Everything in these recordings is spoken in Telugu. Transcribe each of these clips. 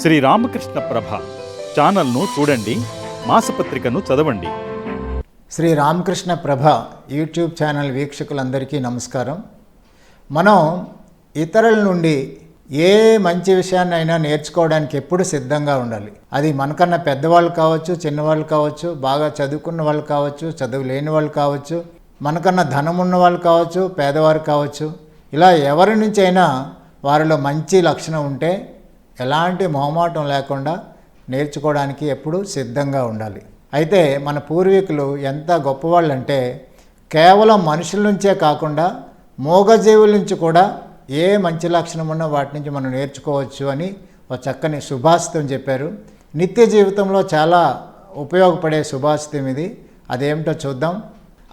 శ్రీ రామకృష్ణ ప్రభ ఛానల్ను చూడండి మాసపత్రికను చదవండి. శ్రీ రామకృష్ణ ప్రభ యూట్యూబ్ ఛానల్ వీక్షకులందరికీ నమస్కారం. మనం ఇతరుల నుండి ఏ మంచి విషయాన్నైనా నేర్చుకోవడానికి ఎప్పుడు సిద్ధంగా ఉండాలి. అది మనకన్నా పెద్దవాళ్ళు కావచ్చు చిన్నవాళ్ళు కావచ్చు బాగా చదువుకున్న వాళ్ళు కావచ్చు చదువు లేని వాళ్ళు కావచ్చు మనకన్నా ధనం ఉన్న వాళ్ళు కావచ్చు పేదవారు కావచ్చు. ఇలా ఎవరి నుంచి అయినా వారిలో మంచి లక్షణం ఉంటే ఎలాంటి మొహమాటం లేకుండా నేర్చుకోవడానికి ఎప్పుడూ సిద్ధంగా ఉండాలి. అయితే మన పూర్వీకులు ఎంత గొప్పవాళ్ళంటే కేవలం మనుషుల నుంచే కాకుండా మూగజీవుల నుంచి కూడా ఏ మంచి లక్షణం ఉన్నా వాటి నుంచి మనం నేర్చుకోవచ్చు అని ఒక చక్కని సుభాషితం చెప్పారు. నిత్య జీవితంలో చాలా ఉపయోగపడే సుభాషితం ఇది. అదేమిటో చూద్దాం.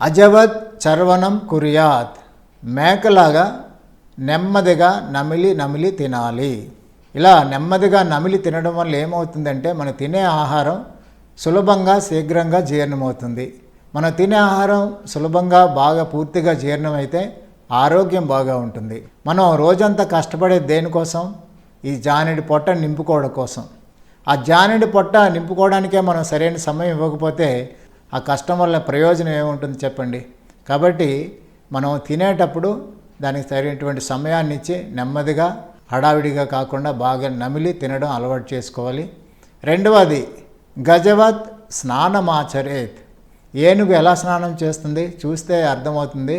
అజవత్ చర్వణం కురియాత్. మేకలాగా నెమ్మదిగా నమిలి నమిలి తినాలి. ఇలా నెమ్మదిగా నమిలి తినడం వల్ల ఏమవుతుందంటే మనం తినే ఆహారం సులభంగా శీఘ్రంగా జీర్ణమవుతుంది. మనం తినే ఆహారం సులభంగా బాగా పూర్తిగా జీర్ణమైతే ఆరోగ్యం బాగా ఉంటుంది. మనం రోజంతా కష్టపడేది దేనికోసం ఈ జానెడి పొట్ట నింపుకోవడం కోసం. ఆ జానెడి పొట్ట నింపుకోవడానికే మనం సరైన సమయం ఇవ్వకపోతే ఆ కష్టం వల్ల ప్రయోజనం ఏముంటుంది చెప్పండి? కాబట్టి మనం తినేటప్పుడు దానికి సరైనటువంటి సమయాన్ని ఇచ్చి నెమ్మదిగా హడావిడిగా కాకుండా బాగా నమిలి తినడం అలవాటు చేసుకోవాలి. రెండవది గజవత్ స్నానమాచరేత్. ఏనుగు ఎలా స్నానం చేస్తుంది? చూస్తే అర్థమవుతుంది.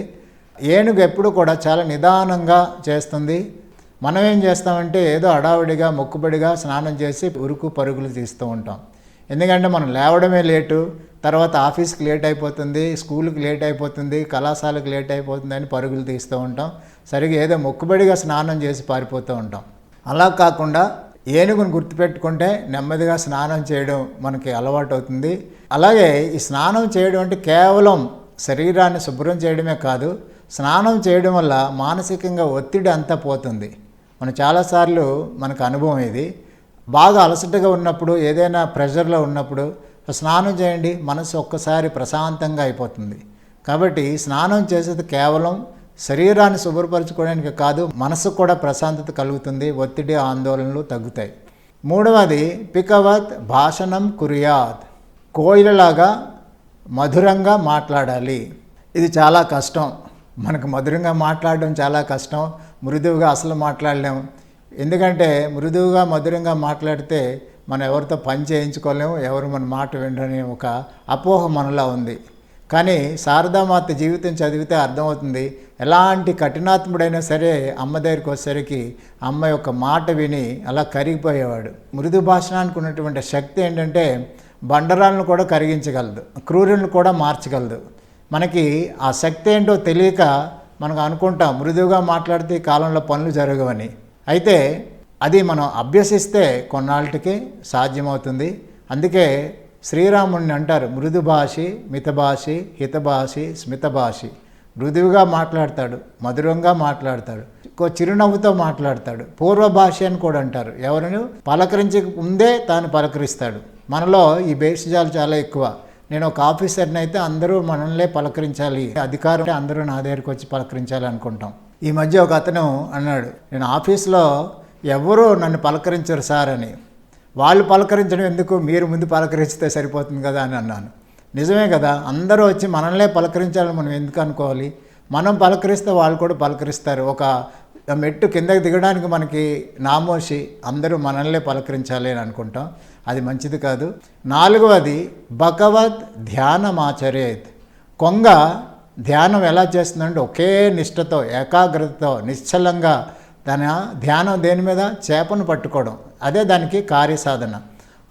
ఏనుగు ఎప్పుడు కూడా చాలా నిదానంగా చేస్తుంది. మనం ఏం చేస్తామంటే ఏదో హడావిడిగా మొక్కుబడిగా స్నానం చేసి ఉరుకు పరుగులు తీస్తూ ఉంటాం. ఎందుకంటే మనం లేవడమే లేటు తర్వాత ఆఫీస్కి లేట్ అయిపోతుంది స్కూల్కి లేట్ అయిపోతుంది కళాశాలకు లేట్ అయిపోతుంది అని పరుగులు తీస్తూ ఉంటాం. సరిగా ఏదో మొక్కుబడిగా స్నానం చేసి పారిపోతూ ఉంటాం. అలా కాకుండా ఏనుగును గుర్తుపెట్టుకుంటే నెమ్మదిగా స్నానం చేయడం మనకి అలవాటు అవుతుంది అలాగే ఈ స్నానం చేయడం అంటే కేవలం శరీరాన్ని శుభ్రం చేయడమే కాదు స్నానం చేయడం వల్ల మానసికంగా ఒత్తిడి అంతా పోతుంది. మనం చాలాసార్లు మనకు అనుభవం ఇది. బాగా అలసటగా ఉన్నప్పుడు ఏదైనా ప్రెషర్లో ఉన్నప్పుడు స్నానం చేయండి మనసు ఒక్కసారి ప్రశాంతంగా అయిపోతుంది. కాబట్టి స్నానం చేసేది కేవలం శరీరాన్ని శుభ్రపరచుకోవడానికి కాదు మనసు కూడా ప్రశాంతత కలుగుతుంది ఒత్తిడి ఆందోళనలు తగ్గుతాయి. మూడవది పికవత్ భాషణం కురియాత్ కోయిలలాగా మధురంగా మాట్లాడాలి. ఇది చాలా కష్టం. మనకు మధురంగా మాట్లాడడం చాలా కష్టం. మృదువుగా అసలు మాట్లాడలేము ఎందుకంటే మృదువుగా మధురంగా మాట్లాడితే మనం ఎవరితో పని చేయించుకోలేము ఎవరు మన మాట వినరని ఒక అపోహ మనలా ఉంది. కానీ శారదామాత జీవితం చదివితే అర్థమవుతుంది. ఎలాంటి కఠినాత్ముడైనా సరే అమ్మ దగ్గరికి వచ్చేసరికి అమ్మ యొక్క మాట విని అలా కరిగిపోయేవాడు. మృదు భాషణానికి ఉన్నటువంటి శక్తి ఏంటంటే బండరాలను కూడా కరిగించగలదు. క్రూరులను కూడా మార్చగలదు. మనకి ఆ శక్తి ఏంటో తెలియక మనకు అనుకుంటాం మృదువుగా మాట్లాడితే ఈ కాలంలో పనులు జరగవని. అయితే అది మనం అభ్యసిస్తే కొన్నాళ్ళకి సాధ్యమవుతుంది. అందుకే శ్రీరాముడిని అంటారు. మృదు భాషి మితభాషి హితభాషి స్మితభాషి. మృదువుగా మాట్లాడతాడు మధురంగా మాట్లాడతాడు ఇంకో చిరునవ్వుతో మాట్లాడతాడు. పూర్వ భాష అని కూడా అంటారు. ఎవరిని? పలకరించక ముందే తాను పలకరిస్తాడు. మనలో ఈ భేషజాలు చాలా ఎక్కువ. నేను ఒక ఆఫీసర్ని అయితే అందరూ మనల్నే పలకరించాలి. అధికారం అందరూ నా దగ్గరికి వచ్చి పలకరించాలి అనుకుంటాం. ఈ మధ్య ఒక అతను అన్నాడు నేను ఆఫీస్లో ఎవరూ నన్ను పలకరించరు సార్ అని. వాళ్ళు పలకరించడం ఎందుకు? మీరు ముందు పలకరిస్తే సరిపోతుంది కదా అని అన్నాను. నిజమే కదా అందరూ వచ్చి మనల్నే పలకరించాలని మనం ఎందుకు అనుకోవాలి? మనం పలకరిస్తే వాళ్ళు కూడా పలకరిస్తారు. ఒక మెట్టు కిందకి దిగడానికి మనకి నామోషి అందరూ మనల్నే పలకరించాలి అని అనుకుంటాం. అది మంచిది కాదు. నాలుగవది భగవద్ ధ్యానమాచరేత్ కొంగ ధ్యానం ఎలా చేస్తుందంటే ఒకే నిష్టతో ఏకాగ్రతతో నిశ్చలంగా తన ధ్యానం దేని మీద? చేపను పట్టుకోవడం. అదే దానికి కార్యసాధన.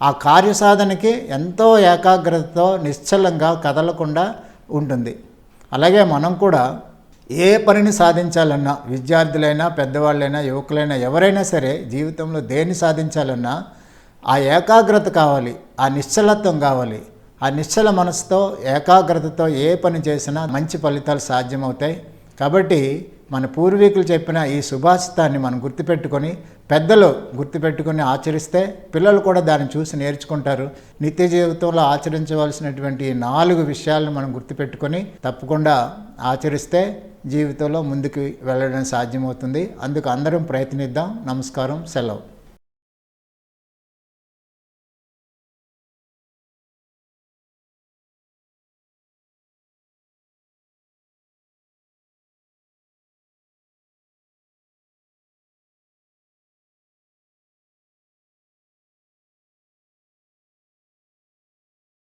ఆ కార్యసాధనకి ఎంతో ఏకాగ్రతతో నిశ్చలంగా కదలకుండా ఉంటుంది. అలాగే మనం కూడా ఏ పనిని సాధించాలన్నా విద్యార్థులైనా పెద్దవాళ్ళైనా యువకులైనా ఎవరైనా సరే జీవితంలో దేన్ని సాధించాలన్నా ఆ ఏకాగ్రత కావాలి ఆ నిశ్చలత్వం కావాలి. ఆ నిశ్చల మనసుతో ఏకాగ్రతతో ఏ పని చేసినా మంచి ఫలితాలు సాధ్యమవుతాయి. కాబట్టి మన పూర్వీకులు చెప్పిన ఈ సుభాషితాన్ని మనం గుర్తుపెట్టుకొని పెద్దలు గుర్తుపెట్టుకొని ఆచరిస్తే పిల్లలు కూడా దాన్ని చూసి నేర్చుకుంటారు. నిత్య జీవితంలో ఆచరించవలసినటువంటి ఈ నాలుగు విషయాలను మనం గుర్తుపెట్టుకొని తప్పకుండా ఆచరిస్తే జీవితంలో ముందుకు వెళ్ళడం సాధ్యమవుతుంది. అందుకు అందరం ప్రయత్నిద్దాం. నమస్కారం. సెలవు.